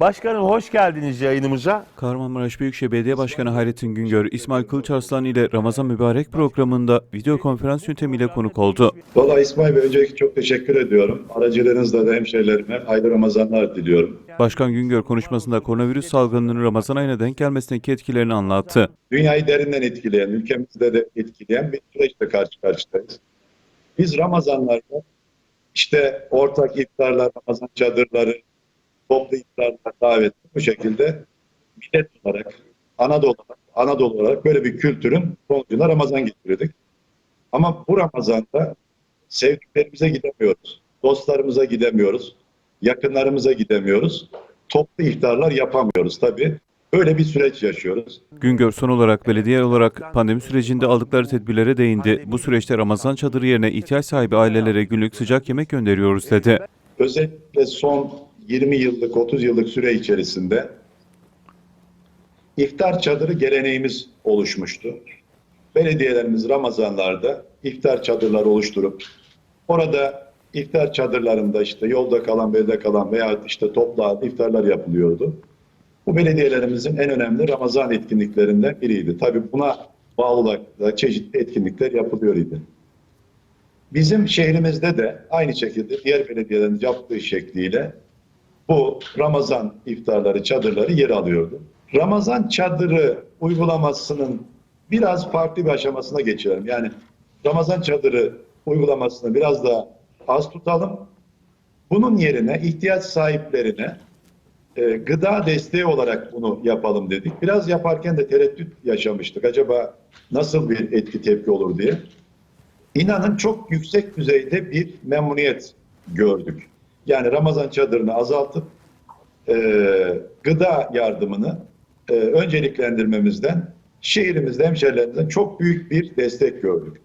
Başkanım hoş geldiniz yayınımıza. Kahramanmaraş Büyükşehir Belediye Başkanı Hayrettin Güngör, İsmail Kılıçarslan ile Ramazan Mübarek programında video konferans yöntemiyle konuk oldu. Valla İsmail Bey öncelikle çok teşekkür ediyorum. Aracılığınızla da hemşehrilerime hayırlı Ramazanlar diliyorum. Başkan Güngör konuşmasında koronavirüs salgınının Ramazan ayına denk gelmesindeki etkilerini anlattı. Dünyayı derinden etkileyen, ülkemizde de etkileyen bir süreçle karşı karşıyayız. Biz Ramazanlarda işte ortak iftarlar, Ramazan çadırları, toplu iftarlar, davet bu şekilde millet olarak, Anadolu olarak, Anadolu olarak böyle bir kültürün sonucunda Ramazan getirdik. Ama bu Ramazan'da sevdiklerimize gidemiyoruz. Dostlarımıza gidemiyoruz. Yakınlarımıza gidemiyoruz. Toplu iftarlar yapamıyoruz tabii. Böyle bir süreç yaşıyoruz. Güngör son olarak belediye olarak pandemi sürecinde aldıkları tedbirlere değindi. Bu süreçte Ramazan çadırı yerine ihtiyaç sahibi ailelere günlük sıcak yemek gönderiyoruz dedi. Özellikle son 20 yıllık, 30 yıllık süre içerisinde iftar çadırı geleneğimiz oluşmuştu. Belediyelerimiz Ramazanlarda iftar çadırları oluşturup orada iftar çadırlarında işte yolda kalan, belede kalan veya işte toplu iftarlar yapılıyordu. Bu belediyelerimizin en önemli Ramazan etkinliklerinden biriydi. Tabii buna bağlı olarak da çeşitli etkinlikler yapılıyor idi. Bizim şehrimizde de aynı şekilde diğer belediyelerin yaptığı şekliyle bu Ramazan iftarları, çadırları yer alıyordu. Ramazan çadırı uygulamasının biraz farklı bir aşamasına geçelim. Yani Ramazan çadırı uygulamasını biraz daha az tutalım. Bunun yerine ihtiyaç sahiplerine e, gıda desteği olarak bunu yapalım dedik. Biraz yaparken de tereddüt yaşamıştık. Acaba nasıl bir etki tepki olur diye. İnanın çok yüksek düzeyde bir memnuniyet gördük. Yani Ramazan çadırını azaltıp e, gıda yardımını e, önceliklendirmemizden şehrimizde hemşerilerimizden çok büyük bir destek gördük.